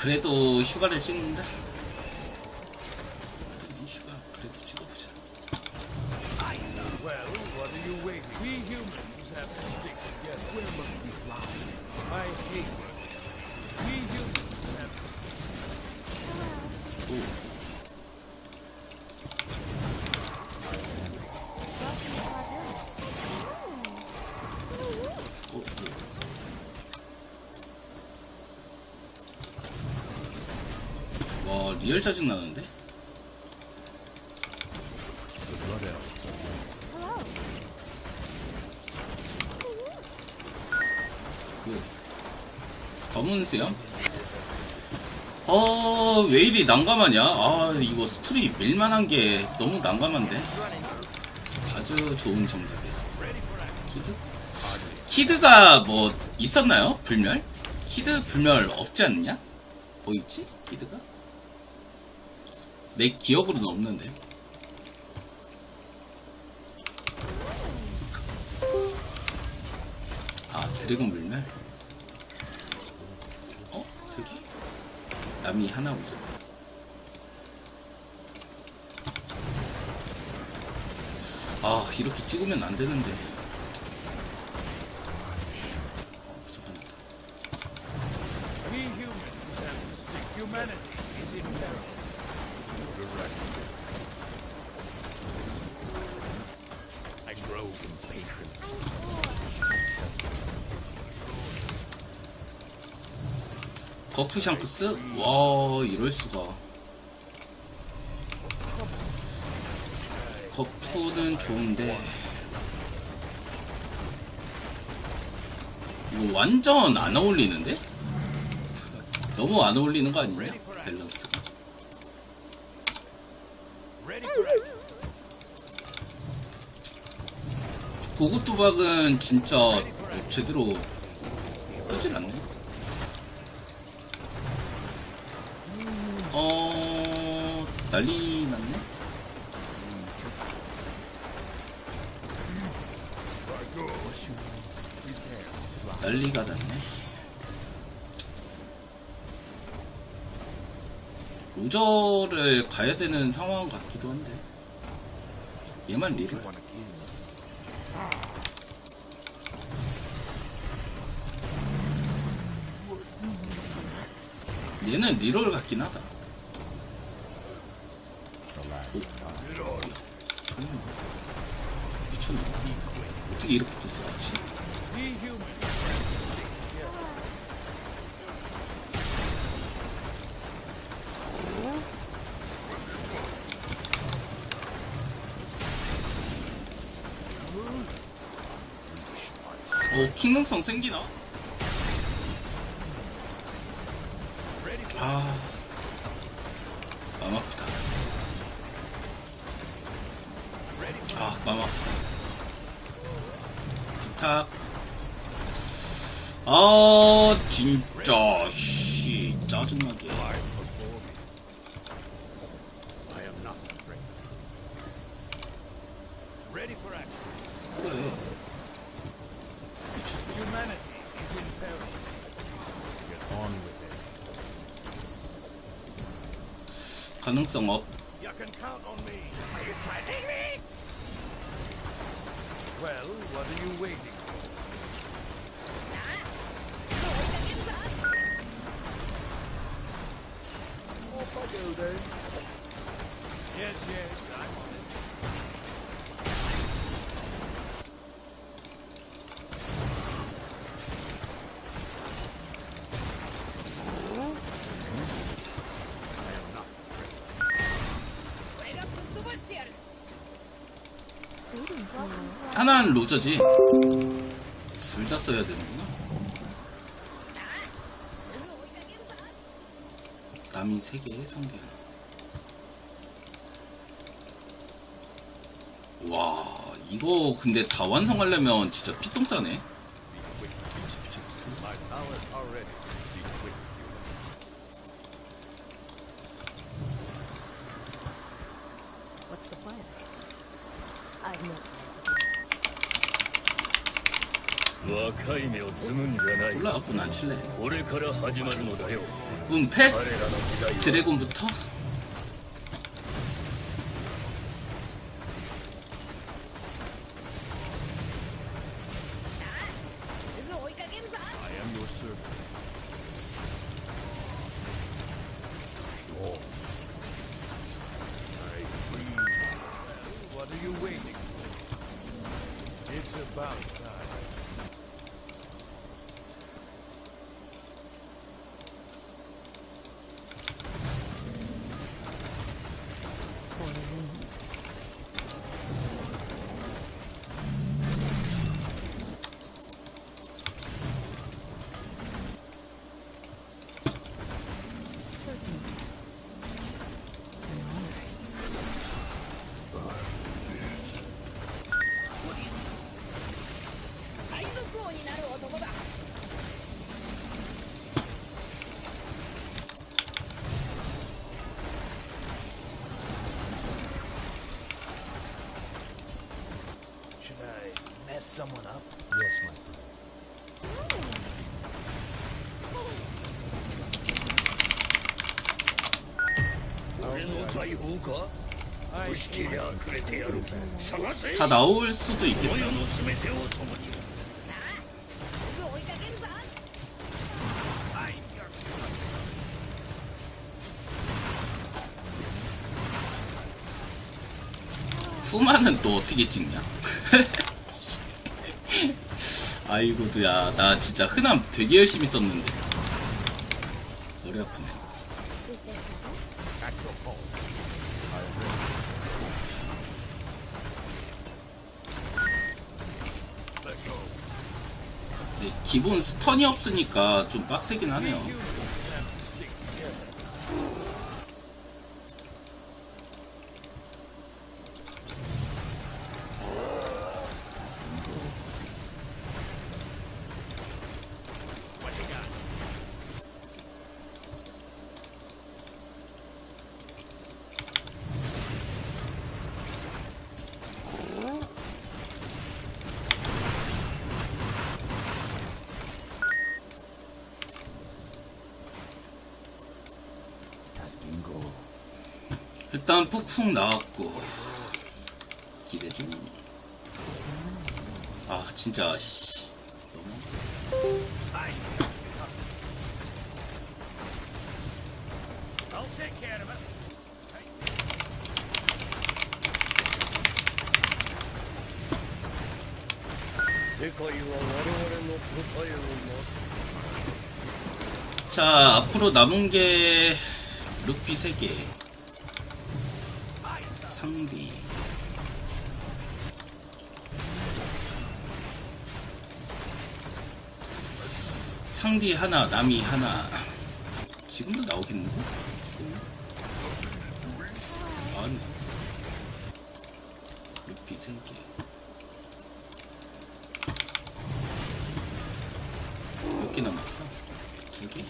그래도 휴가를 찍는다. 리얼 짜증 나는데? 그 검은 수염? 어, 왜 이리 난감하냐? 아, 이거 스토리 밀만한 게 너무 난감한데? 아주 좋은 정답이었어. 키드? 키드가 뭐, 있었나요? 불멸? 키드 불멸 없지 않냐? 뭐 있지? 키드가? 내 기억으로는 없는데. 아, 드래곤 불멸? 어? 특이? 남이 하나 우선. 아, 이렇게 찍으면 안 되는데. 거프 샹크스? 와, 이럴 수가. 거프는 좋은데. 이거 완전 안 어울리는데? 너무 안 어울리는 거 아니냐? 밸런스가. 고급 도박은 진짜 제대로 뜨질 않네. 어, 난리 났네? 난리가 났네. 루저를 가야 되는 상황 같기도 한데. 얘만 리를. 얘는 리롤 같긴 하다. 오, 설마. 미쳤나? 어떻게 이렇게 stick together. 어, 킹능성 생기나? 아, 마음 아프다. 아, 마 음 아프다. 부탁. 아, 진짜, 씨, 짜증나게. 가능성 업. Well, what are you waiting for? Off I go then. Yes, yes, 하나는 로저지. 둘 다 써야 되는구나. 남이 세 개, 상대 하나. 와, 이거 근데 다 완성하려면 진짜 피똥 싸네. 若い芽を摘むんじゃない 올라갖고 난 칠래 これから始まるのだよ 음 彼ら 패스 の時代は 드래곤부터 すぐ追いかけるぞ I am your servant. Sure. I agree. Well, what are you waiting for? It's about time. 다 나올 수도 있겠다. 후마는 또 어떻게 찍냐? 아이고야, 나 진짜 흔함 되게 열심히 썼는데. 머리 아프네. 기본 스턴이 없으니까 좀 빡세긴 하네요 일단 푹푹 나왔고 기대 좀. 아 진짜 씨. 너무. 자 앞으로 남은 게 루피 3개 상디 상디 하나 남이 하나 지금도 나오겠는데? 나왔네 루피 3개 몇 개 남았어? 두 개?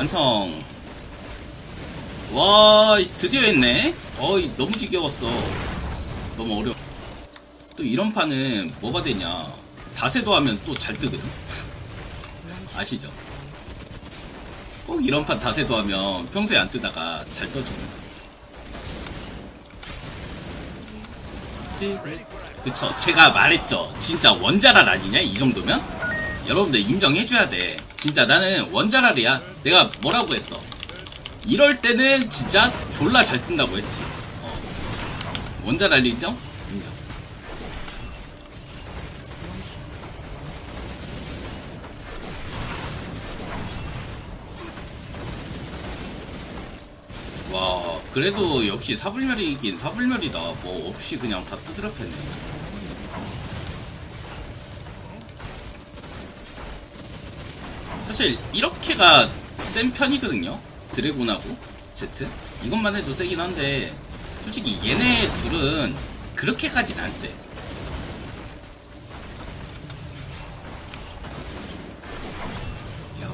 완성. 와, 드디어 했네. 어이, 너무 지겨웠어. 너무 어려워. 또 이런 판은 뭐가 되냐. 다세도 하면 또 잘 뜨거든. 아시죠? 꼭 이런 판 다세도 하면 평소에 안 뜨다가 잘 떠지는 그쵸 제가 말했죠 진짜 원자랄 아니냐 이 정도면 여러분들 인정해줘야 돼 진짜 나는 원자랄이야. 내가 뭐라고 했어? 이럴 때는 진짜 졸라 잘 뜬다고 했지. 어. 원자랄이 있죠? 와, 그래도 역시 사불멸이긴 사불멸이다. 뭐 없이 그냥 다 두드려 패네. 사실 이렇게가 센 편이거든요. 드래곤하고 제트. 이것만 해도 세긴 한데 솔직히 얘네 둘은 그렇게까진 안 세. 야.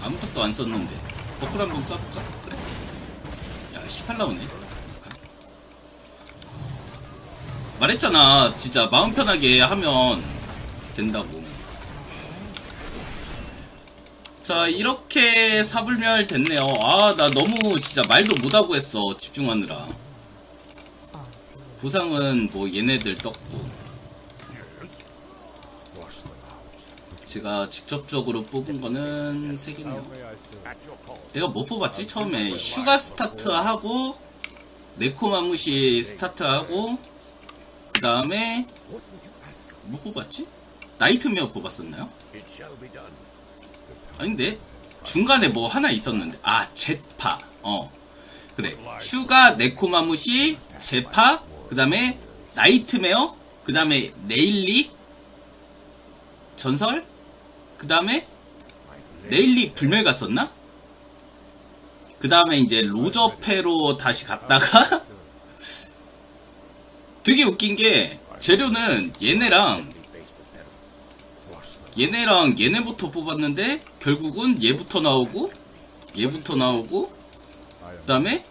아무 것도 안 썼는데 버플 한번 써볼까? 그래 야 18 나오네 말했잖아 진짜 마음 편하게 하면 된다고 자 이렇게 사불멸 됐네요. 아 나 너무 진짜 말도 못하고 했어 집중하느라. 보상은 뭐 얘네들 떴고. 제가 직접적으로 뽑은 거는 3개네요. 내가 뭐 뽑았지 처음에? 슈가 스타트하고 네코마무시 스타트하고 그 다음에 뭐 뽑았지? 나이트메어 뽑았었나요? 아닌데? 중간에 뭐 하나 있었는데. 아 제파. 어. 그래. 슈가 네코마무시 제파 그 다음에 나이트메어 그 다음에 레일리 전설 그 다음에 레일리 불멸 갔었나? 그 다음에 이제 로저페로 다시 갔다가 되게 웃긴 게 재료는 얘네랑 얘네랑 얘네부터 뽑았는데 결국은 얘부터 나오고 얘부터 나오고 그 다음에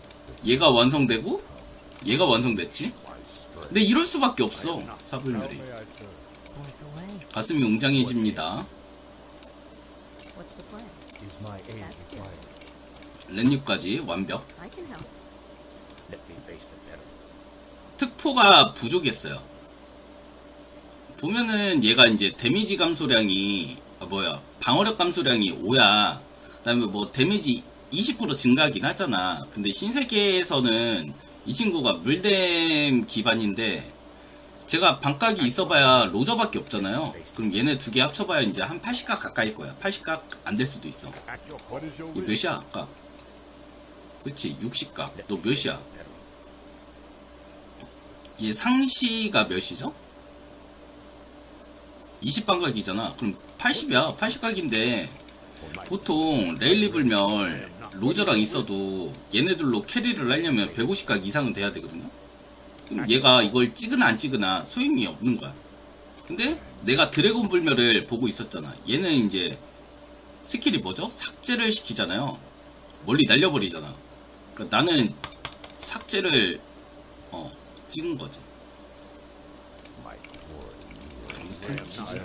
얘가 완성되고 얘가 완성됐지 근데 이럴 수밖에 없어 사불멸이 가슴이 웅장해집니다? 렌유까지 완벽. 특포가 부족했어요. 보면은 얘가 이제 데미지 감소량이 아, 뭐야 방어력 감소량이 5야. 그다음에 뭐 데미지 20% 증가하긴 하잖아. 근데 신세계에서는 이 친구가 물댐 기반인데 제가 반각이 있어봐야 로저밖에 없잖아요. 그럼 얘네 두 개 합쳐봐야 이제 한 80각 가까일 거야. 80각 안 될 수도 있어. 이 몇이야 아까? 그치 60각. 너 몇이야? 얘 상시가 몇이죠? 20반 각이잖아. 그럼 80이야. 80각인데 보통 레일리 불멸 로저랑 있어도 얘네들로 캐리를 하려면 150각 이상은 돼야 되거든요. 그럼 얘가 이걸 찍으나 안 찍으나 소용이 없는 거야. 근데 내가 드래곤 불멸을 보고 있었잖아. 얘는 이제 스킬이 뭐죠? 삭제를 시키잖아요. 멀리 날려버리잖아. 그러니까 나는 삭제를 어, 찍은 거지. 아무튼 지지.